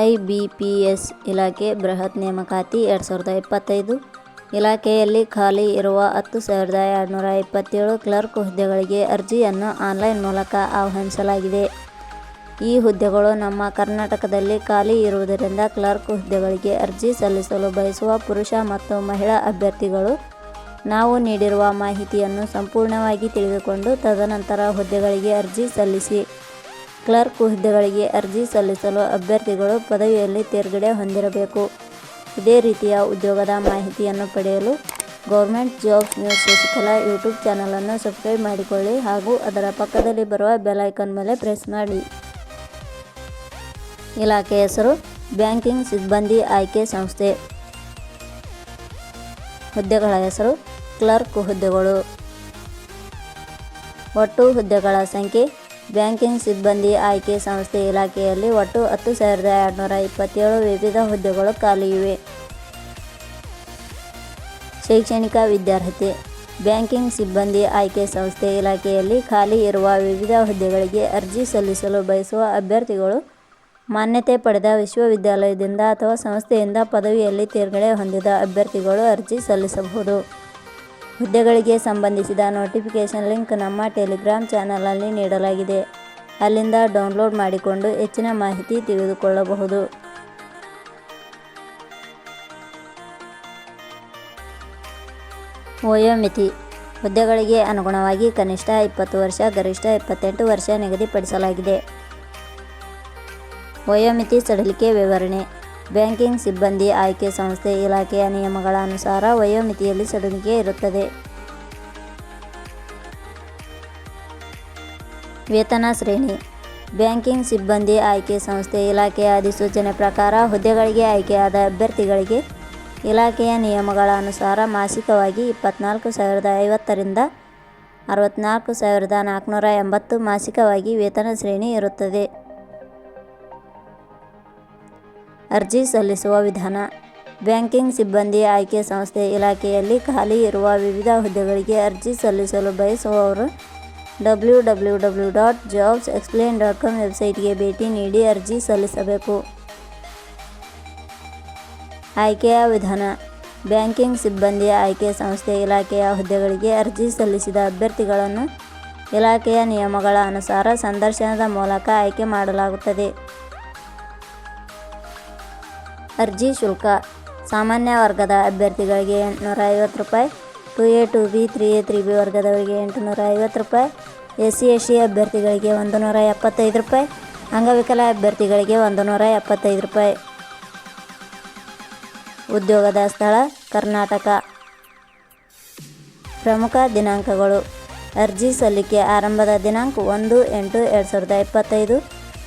IBPS ಇಲಾಖೆ ಬೃಹತ್ ನೇಮಕಾತಿ ಎರಡು ಸಾವಿರದ ಇಪ್ಪತ್ತೈದು ಇಲಾಖೆಯಲ್ಲಿ ಖಾಲಿ ಇರುವ ಹತ್ತು ಸಾವಿರದ ಎರಡುನೂರ ಇಪ್ಪತ್ತೇಳು ಕ್ಲರ್ಕ್ ಹುದ್ದೆಗಳಿಗೆ ಅರ್ಜಿಯನ್ನು ಆನ್ಲೈನ್ ಮೂಲಕ ಆಹ್ವಾನಿಸಲಾಗಿದೆ. ಈ ಹುದ್ದೆಗಳು ನಮ್ಮ ಕರ್ನಾಟಕದಲ್ಲಿ ಖಾಲಿ ಇರುವುದರಿಂದ ಕ್ಲರ್ಕ್ ಹುದ್ದೆಗಳಿಗೆ ಅರ್ಜಿ ಸಲ್ಲಿಸಲು ಬಯಸುವ ಪುರುಷ ಮತ್ತು ಮಹಿಳಾ ಅಭ್ಯರ್ಥಿಗಳು ನಾವು ನೀಡಿರುವ ಮಾಹಿತಿಯನ್ನು ಸಂಪೂರ್ಣವಾಗಿ ತಿಳಿದುಕೊಂಡು ತದನಂತರ ಹುದ್ದೆಗಳಿಗೆ ಅರ್ಜಿ ಸಲ್ಲಿಸಿ. ಕ್ಲರ್ಕ್ ಹುದ್ದೆಗಳಿಗೆ ಅರ್ಜಿ ಸಲ್ಲಿಸಲು ಅಭ್ಯರ್ಥಿಗಳು ಪದವಿಯಲ್ಲಿ ತೇರ್ಗಡೆ ಹೊಂದಿರಬೇಕು. ಇದೇ ರೀತಿಯ ಉದ್ಯೋಗದ ಮಾಹಿತಿಯನ್ನು ಪಡೆಯಲು government jobs news Shashikala YouTube ಚಾನಲನ್ನು ಸಬ್ಸ್ಕ್ರೈಬ್ ಮಾಡಿಕೊಳ್ಳಿ ಹಾಗೂ ಅದರ ಪಕ್ಕದಲ್ಲಿ ಬರುವ ಬೆಲೈಕನ್ ಮೇಲೆ ಪ್ರೆಸ್ ಮಾಡಿ. ಇಲಾಖೆ ಹೆಸರು ಬ್ಯಾಂಕಿಂಗ್ ಸಿಬ್ಬಂದಿ ಆಯ್ಕೆ ಸಂಸ್ಥೆ. ಹುದ್ದೆಗಳ ಹೆಸರು ಕ್ಲರ್ಕ್ ಹುದ್ದೆಗಳು. ಒಟ್ಟು ಹುದ್ದೆಗಳ ಸಂಖ್ಯೆ ಬ್ಯಾಂಕಿಂಗ್ ಸಿಬ್ಬಂದಿ ಆಯ್ಕೆ ಸಂಸ್ಥೆ ಇಲಾಖೆಯಲ್ಲಿ ಒಟ್ಟು ಹತ್ತು ಸಾವಿರದ ಎರಡುನೂರ ಇಪ್ಪತ್ತೇಳು ವಿವಿಧ ಹುದ್ದೆಗಳು ಖಾಲಿ ಇವೆ. ಶೈಕ್ಷಣಿಕ ವಿದ್ಯಾರ್ಹತೆ ಬ್ಯಾಂಕಿಂಗ್ ಸಿಬ್ಬಂದಿ ಆಯ್ಕೆ ಸಂಸ್ಥೆ ಇಲಾಖೆಯಲ್ಲಿ ಖಾಲಿ ಇರುವ ವಿವಿಧ ಹುದ್ದೆಗಳಿಗೆ ಅರ್ಜಿ ಸಲ್ಲಿಸಲು ಬಯಸುವ ಅಭ್ಯರ್ಥಿಗಳು ಮಾನ್ಯತೆ ಪಡೆದ ವಿಶ್ವವಿದ್ಯಾಲಯದಿಂದ ಅಥವಾ ಸಂಸ್ಥೆಯಿಂದ ಪದವಿಯಲ್ಲಿ ತೇರ್ಗಡೆ ಹೊಂದಿದ ಅಭ್ಯರ್ಥಿಗಳು ಅರ್ಜಿ ಸಲ್ಲಿಸಬಹುದು. ಹುದ್ದೆಗಳಿಗೆ ಸಂಬಂಧಿಸಿದ ನೋಟಿಫಿಕೇಶನ್ ಲಿಂಕ್ ನಮ್ಮ ಟೆಲಿಗ್ರಾಮ್ ಚಾನಲ್ನಲ್ಲಿ ನೀಡಲಾಗಿದೆ. ಅಲ್ಲಿಂದ ಡೌನ್ಲೋಡ್ ಮಾಡಿಕೊಂಡು ಹೆಚ್ಚಿನ ಮಾಹಿತಿ ತಿಳಿದುಕೊಳ್ಳಬಹುದು. ವಯೋಮಿತಿ ಹುದ್ದೆಗಳಿಗೆ ಅನುಗುಣವಾಗಿ ಕನಿಷ್ಠ ಇಪ್ಪತ್ತು ವರ್ಷ, ಗರಿಷ್ಠ ಇಪ್ಪತ್ತೆಂಟು ವರ್ಷ ನಿಗದಿಪಡಿಸಲಾಗಿದೆ. ವಯೋಮಿತಿ ಸಡಿಲಿಕೆ ವಿವರಣೆ ಬ್ಯಾಂಕಿಂಗ್ ಸಿಬ್ಬಂದಿ ಆಯ್ಕೆ ಸಂಸ್ಥೆ ಇಲಾಖೆಯ ನಿಯಮಗಳ ಅನುಸಾರ ವಯೋಮಿತಿಯಲ್ಲಿ ಸಡಿಲಿಕೆ ಇರುತ್ತದೆ. ವೇತನ ಶ್ರೇಣಿ ಬ್ಯಾಂಕಿಂಗ್ ಸಿಬ್ಬಂದಿ ಆಯ್ಕೆ ಸಂಸ್ಥೆ ಇಲಾಖೆಯ ಅಧಿಸೂಚನೆ ಪ್ರಕಾರ ಹುದ್ದೆಗಳಿಗೆ ಆಯ್ಕೆಯಾದ ಅಭ್ಯರ್ಥಿಗಳಿಗೆ ಇಲಾಖೆಯ ನಿಯಮಗಳ ಅನುಸಾರ ಮಾಸಿಕವಾಗಿ ಇಪ್ಪತ್ನಾಲ್ಕು ಸಾವಿರದ ಐವತ್ತರಿಂದ ಅರವತ್ನಾಲ್ಕು ಸಾವಿರದ ನಾಲ್ಕುನೂರ ಎಂಬತ್ತು ಮಾಸಿಕವಾಗಿ ವೇತನ ಶ್ರೇಣಿ ಇರುತ್ತದೆ. ಅರ್ಜಿ ಸಲ್ಲಿಸುವ ವಿಧಾನ ಬ್ಯಾಂಕಿಂಗ್ ಸಿಬ್ಬಂದಿ ಆಯ್ಕೆ ಸಂಸ್ಥೆ ಇಲಾಖೆಯಲ್ಲಿ ಖಾಲಿ ಇರುವ ವಿವಿಧ ಹುದ್ದೆಗಳಿಗೆ ಅರ್ಜಿ ಸಲ್ಲಿಸಲು ಬಯಸುವವರು W W W dot jobs explain dot com ವೆಬ್ಸೈಟ್ಗೆ ಭೇಟಿ ನೀಡಿ ಅರ್ಜಿ ಸಲ್ಲಿಸಬೇಕು. ಆಯ್ಕೆಯ ವಿಧಾನ ಬ್ಯಾಂಕಿಂಗ್ ಸಿಬ್ಬಂದಿ ಆಯ್ಕೆ ಸಂಸ್ಥೆ ಇಲಾಖೆಯ ಹುದ್ದೆಗಳಿಗೆ ಅರ್ಜಿ ಸಲ್ಲಿಸಿದ ಅಭ್ಯರ್ಥಿಗಳನ್ನು ಇಲಾಖೆಯ ನಿಯಮಗಳ ಅನುಸಾರ ಸಂದರ್ಶನದ ಮೂಲಕ ಆಯ್ಕೆ ಮಾಡಲಾಗುತ್ತದೆ. ಅರ್ಜಿ ಶುಲ್ಕ. ಸಾಮಾನ್ಯ ವರ್ಗದ ಅಭ್ಯರ್ಥಿಗಳಿಗೆ ಎಂಟುನೂರ ಐವತ್ತು ರೂಪಾಯಿ, two A two B, three A, three B ವರ್ಗದವರಿಗೆ ಎಂಟುನೂರ ಐವತ್ತು ರೂಪಾಯಿ ಎಸ್ ಸಿ ಎಸ್ ಸಿ ಅಭ್ಯರ್ಥಿಗಳಿಗೆ ಒಂದು ನೂರ ಎಪ್ಪತ್ತೈದು ರೂಪಾಯಿ, ಅಂಗವಿಕಲ ಅಭ್ಯರ್ಥಿಗಳಿಗೆ ಒಂದು ನೂರ ಎಪ್ಪತ್ತೈದು ರೂಪಾಯಿ. ಉದ್ಯೋಗದ ಸ್ಥಳ ಕರ್ನಾಟಕ. ಪ್ರಮುಖ ದಿನಾಂಕಗಳು. ಅರ್ಜಿ ಸಲ್ಲಿಕೆ ಆರಂಭದ ದಿನಾಂಕ ಒಂದು ಎಂಟು ಎರಡು ಸಾವಿರದ ಇಪ್ಪತ್ತೈದು.